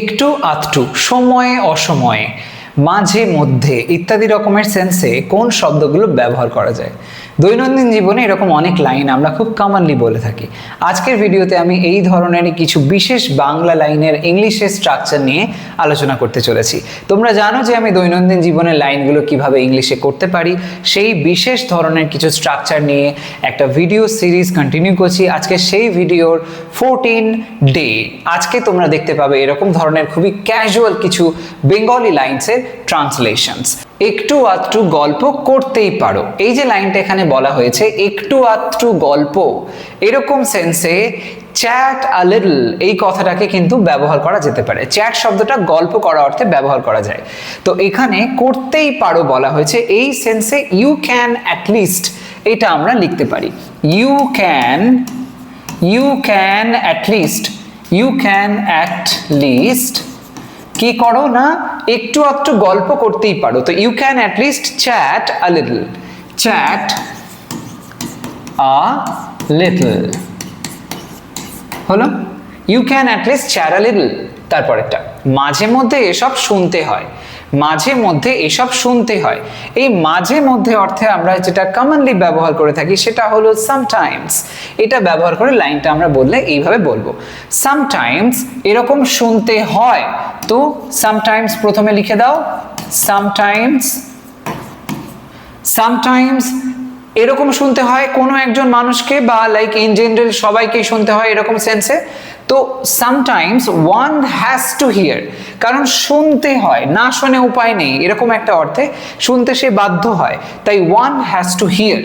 একটু আধটু সময়ে অসময়ে। মাঝে মধ্যে ইত্যাদি রকমের সেন্সে কোন শব্দগুলো ব্যবহার করা যায়। দৈনন্দিন জীবনে এরকম অনেক লাইন আমরা খুব কমনলি বলে থাকি। আজকের ভিডিওতে আমি এই ধরনের কিছু বিশেষ বাংলা লাইনের ইংলিশের স্ট্রাকচার নিয়ে আলোচনা করতে চলেছি। তোমরা জানো যে আমি দৈনন্দিন জীবনের লাইনগুলো কীভাবে ইংলিশে করতে পারি, সেই বিশেষ ধরনের কিছু স্ট্রাকচার নিয়ে একটা ভিডিও সিরিজ কন্টিনিউ করছি। আজকে সেই ভিডিওর ফোরটিন ডে আজকে তোমরা দেখতে পাবে এরকম ধরনের খুবই ক্যাজুয়াল কিছু বেঙ্গলি লাইন্সের ট্রান্সলেশনস একটু আধটু গল্প করতেই পারো। এই যে লাইনটা এখানে বলা হয়েছে, একটু আধটু গল্প, এরকম সেন্সে চ্যাট আ লিটল এই কথাটাকে কিন্তু ব্যবহার করা যেতে পারে। চ্যাট শব্দটা গল্প করা অর্থে ব্যবহার করা যায়। তো এখানে করতেই পারো বলা হয়েছে, এই সেন্সে ইউ ক্যান অ্যাটলিস্ট এটা আমরা লিখতে পারি। You can you can at least you can at least কি করো না? একটু আধটু গল্প করতেই পারো। তো you can at least chat a little chat a little হলো? You can at least chat a little তারপরেরটা। মাঝে মধ্যে এসব শুনতে হয়। মাঝে মধ্যে এসব শুনতে হয়। এই মাঝে মধ্যে অর্থে আমরা যেটা কমনলি ব্যবহার করে থাকি সেটা হলো সামটাইমস এটা ব্যবহার করে লাইনটা আমরা বললে এইভাবে বলব। সামটাইমস এরকম শুনতে হয়। তো সামটাইমস প্রথমে লিখে দাও। সামটাইমস সামটাইমস এরকম শুনতে হয়, কোনো একজন মানুষকে বা লাইক ইন জেনারেল সবাইকে শুনতে হয় এরকম সেন্সে তো sometimes one has to hear কারণ শুনতে হয়, না শুনে উপায় নেই, এরকম একটা অর্থে শুনতে সে বাধ্য হয়, তাই one has to hear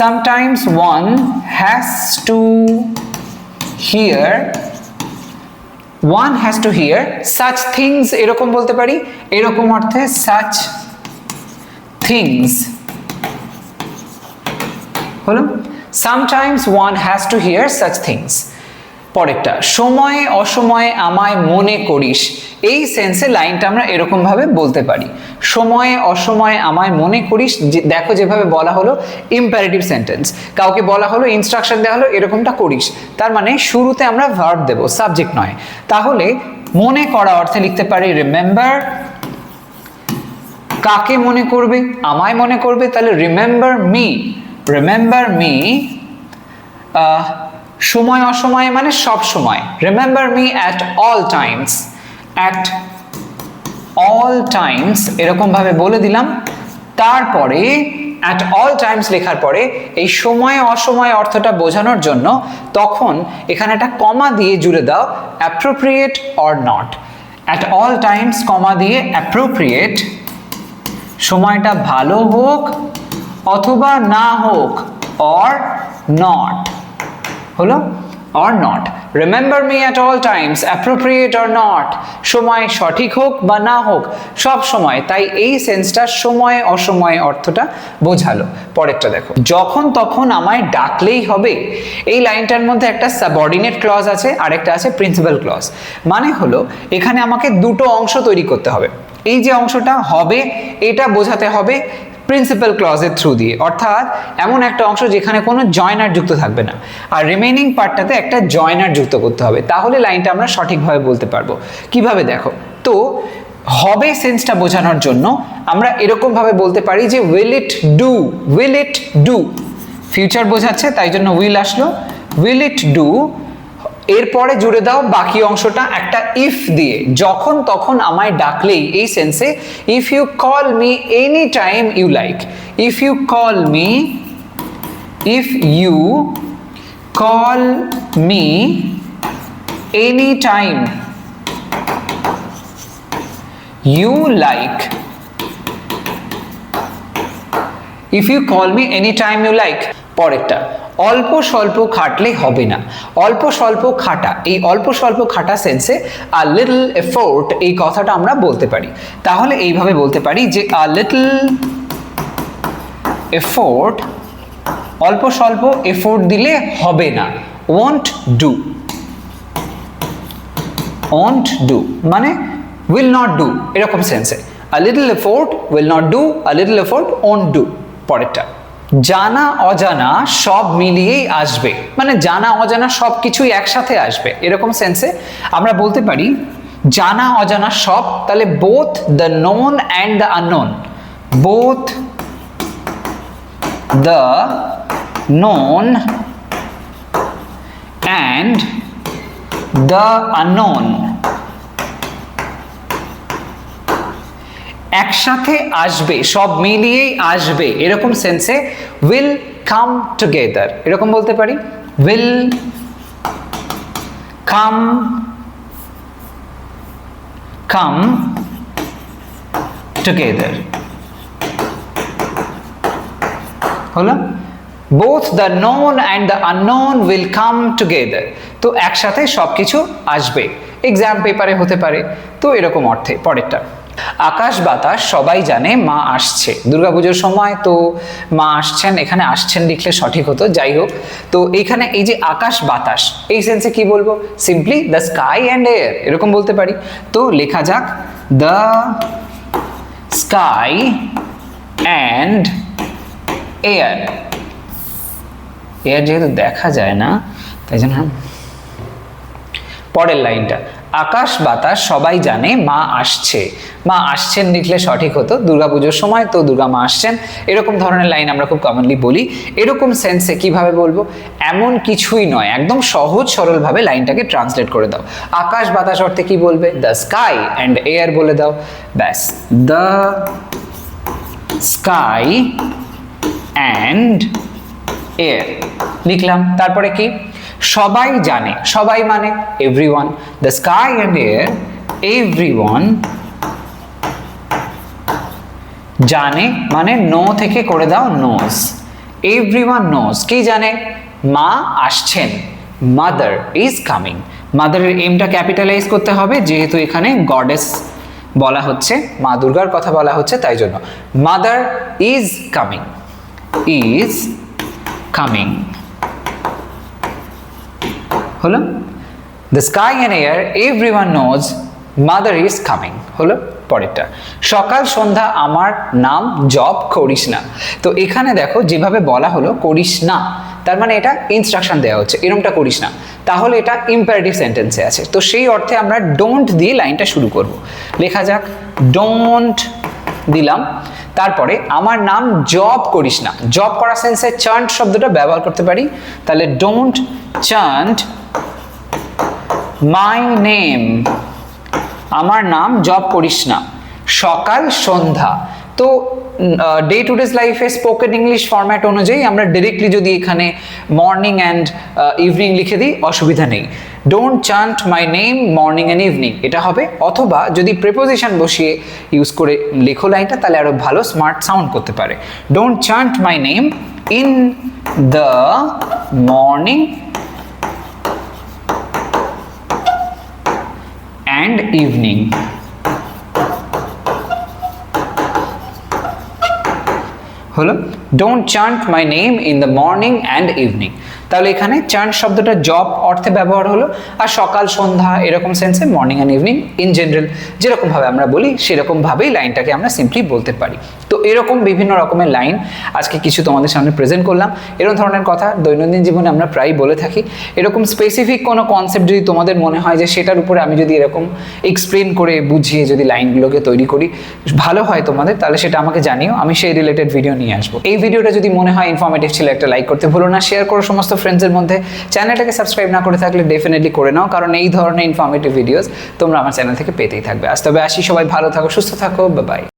sometimes one has to hear one has to hear such things এরকম বলতে পারি, এরকম অর্থে সাচ থিংস হলো sometimes one has to hear such things পরেরটা, সময়ে অসময়ে আমায় মনে করিস। এই সেন্সে লাইনটা আমরা এরকমভাবে বলতে পারি। সময়ে অসময়ে আমায় মনে করিস। দেখো যেভাবে বলা হলো ইম্প্যারেটিভ সেন্টেন্স কাউকে বলা হলো ইনস্ট্রাকশন দেওয়া হলো, এরকমটা করিস। তার মানে শুরুতে আমরা ভার্ব দেব সাবজেক্ট নয়। তাহলে মনে করা অর্থে লিখতে পারি রিমেম্বার কাকে মনে করবে? আমায় মনে করবে? তাহলে রিমেম্বার মি রিমেম্বার মি সময় অসময়ে মানে সব সময়। Remember me at all times at all times এরকমভাবে বলে দিলাম। তারপরে অ্যাট অল টাইমস লেখার পরে, এই সময় অসময় অর্থটা বোঝানোর জন্য তখন এখানে একটা কমা দিয়ে জুড়ে দাও appropriate or not at all times comma দিয়ে অ্যাপ্রোপ্রিয়েট সময়টা ভালো হোক অথবা না হোক অর নট হলো or not remember me at all times appropriate or not সময় সঠিক হোক বা না হোক, সব সময়, তাই এই সেন্সটা সময় অসময়ে অর্থটা বোঝালো। পরেরটা দেখো, যখন তখন আমায় ডাকলেই হবে। এই লাইনটার মধ্যে একটা সাবঅর্ডিনেট ক্লজ আছে আর একটা আছে প্রিন্সিপাল ক্লজ মানে হলো, এখানে আমাকে দুটো অংশ তৈরি করতে হবে। এই যে অংশটা হবে, এটা বোঝাতে হবে প্রিন্সিপাল ক্লজের থ্রু দিয়ে। অর্থাৎ এমন একটা অংশ যেখানে কোনো জয়নার যুক্ত থাকবে না। আর রিমেইনিং পার্টটাতে একটা জয়নার যুক্ত করতে হবে। তাহলে লাইনটা আমরা সঠিকভাবে বলতে পারব। কীভাবে দেখো? তো হবে সেন্সটা বোঝানোর জন্য আমরা এরকমভাবে বলতে পারি যে will it do will it do future বোঝাচ্ছে, তাই জন্য উইল আসলো। উইল ইট ডু এরপরে জুড়ে দাও বাকি অংশটা একটা ইফ দিয়ে। যখন তখন আমায় ডাকলেই এই সেন্সে if you call me any time you like if you call me if you call me any time you like if you call me any time you like পরেরটা। অল্প স্বল্প খাটলে হবে না। অল্প স্বল্প খাটা, এই অল্প স্বল্প খাটা সেন্সে আ লিটল এফোর্ট এই কথাটা আমরা বলতে পারি। তাহলে এইভাবে বলতে পারি যে আ লিটল এফোর্ট অল্প স্বল্প এফোর্ট দিলে হবে না। ওয়ন্ট ডু ওয়ন্ট ডু মানে উইল নট ডু এরকম সেন্সে a little effort will not do a little effort won't do পরেরটা। জানা অজানা সব মিলিয়েই আসবে। মানে জানা অজানা সব কিছুই একসাথে আসবে। এরকম সেন্সে আমরা বলতে পারি, জানা অজানা সব, তাহলে both the known and the unknown both the known and the unknown একসাথে আসবে, সব মিলিয়েই আসবে, এরকম সেন্সে উইল কাম টুগেদার এরকম বলতে পারি? উইল কাম কাম টুগেদার হলো? Both the known and the unknown will come together তো একসাথে সব কিছু আসবে। এক্সাম পেপারে হতে পারে। তো এরকম অর্থে, পরেরটা। আকাশ, বাতাস, সবাই জানে মা আসছে। দুর্গাপুজোর সময় তো মা আসছেন, এখানে আসছেন লিখলে সঠিক হতো, যাই হোক। তো এখানে এই যে আকাশ, বাতাস, এই সেন্সে কি বলব? Simply the sky and air এরকম বলতে পারি। তো লেখা যাক the sky and air air যেহেতু দেখা যায় না, তাই জন্য পরের লাইনটা। আকাশ, বাতাস সবাই জানে মা আসছে। মা আসছেন লিখলে সঠিক হতো। দুর্গাপুজোর সময় তো দুর্গা মা আসছেন। এরকম ধরনের লাইন আমরা খুব কমনলি বলি। এরকম সেন্সে কীভাবে বলব? এমন কিছুই নয়। একদম সহজ, সরলভাবে লাইনটাকে ট্রান্সলেট করে দাও। আকাশ, বাতাস অর্থে কি বলবে? দ্য স্কাই অ্যান্ড এয়ার বলে দাও। ব্যাস। দ্য স্কাই অ্যান্ড এয়ার লিখলাম। তারপরে কি? সবাই জানে, সবাই মানে everyone the sky and air everyone জানে মানে নো থেকে করে দাও নোজ এভরিওয়ান নোজ কি জানে? মা আসছেন। মাদার ইজ কামিং মাদারের এমটা ক্যাপিটালাইজ করতে হবে, যেহেতু এখানে গডেস বলা হচ্ছে, মা দুর্গার কথা বলা হচ্ছে, তাই জন্য। Mother is coming is coming হলো the sky and air every one knows mother is coming হলো পরেরটা, সকাল সন্ধ্যা আমার নাম জব করিস না। তো এখানে দেখো যেভাবে বলা হলো, করিস না, তার মানে এটা ইনস্ট্রাকশন দেওয়া হচ্ছে, এরমটা করিস না। তাহলে এটা ইম্পারেটিভ সেন্টেন্সে আছে। তো সেই অর্থে আমরা ডোন্ট দিয়ে লাইনটা শুরু করব। লেখা যাক ডোন্ট দিলাম। তারপরে আমার নাম জব করিস না। জব করা সেন্সে চান্ট শব্দটা ব্যবহার করতে পারি। তাহলে ডোন্ট চান্ট মাই নেম আমার নাম জব করিস না। সকাল, সন্ধ্যা। তো ডে টু ডেজ লাইফে স্পোকেন ইংলিশ ফরম্যাট অনুযায়ী আমরা ডিরেক্টলি যদি এখানে মর্নিং অ্যান্ড ইভিনিং লিখে দিই, অসুবিধা নেই। Don't chant my name morning and evening এটা হবে। অথবা যদি প্রেপোজিশন বসিয়ে ইউজ করে লেখো লাইনটা, তাহলে আরও ভালো স্মার্ট সাউন্ড করতে পারে। Don't chant my name in the morning and evening হলো don't chant my name in the morning and evening তাহলে এখানে চান্ট শব্দটা জব অর্থে ব্যবহার হলো, আর সকাল, সন্ধ্যা এরকম সেন্সে morning and evening in general যেরকমভাবে আমরা বলি, সেরকমভাবেই লাইনটাকে আমরা সিম্পলি বলতে পারি। তো এরকম বিভিন্ন রকমের লাইন আজকে কিছু তোমাদের সামনে প্রেজেন্ট করলাম। এরকম ধরনের কথা দৈনন্দিন জীবনে আমরা প্রায়ই বলে থাকি। এরকম স্পেসিফিক কোনো কনসেপ্ট যদি তোমাদের মনে হয় যে সেটার উপরে আমি যদি এরকম এক্সপ্লেন করে বুঝিয়ে যদি লাইনগুলোকে তৈরি করি, ভালো হয় তোমাদের, তাহলে সেটা আমাকে জানিও, আমি সেই রিলেটেড ভিডিও নিয়ে আসব। এই ভিডিওটা যদি মনে হয় ইনফরমেটিভ ছিল, একটা লাইক করতে ভুলো না শেয়ার করো সমস্ত ফ্রেন্ডসের মধ্যে। চ্যানেলটাকে সাবস্ক্রাইব না করে থাকলে ডেফিনেটলি করে নাও, কারণ এই ধরনের ইনফরমেটিভ ভিডিওস তোমরা আমার চ্যানেল থেকে পেতেই থাকবে। আজ তবে আসি, সবাই ভালো থাকো, সুস্থ থাকো বাই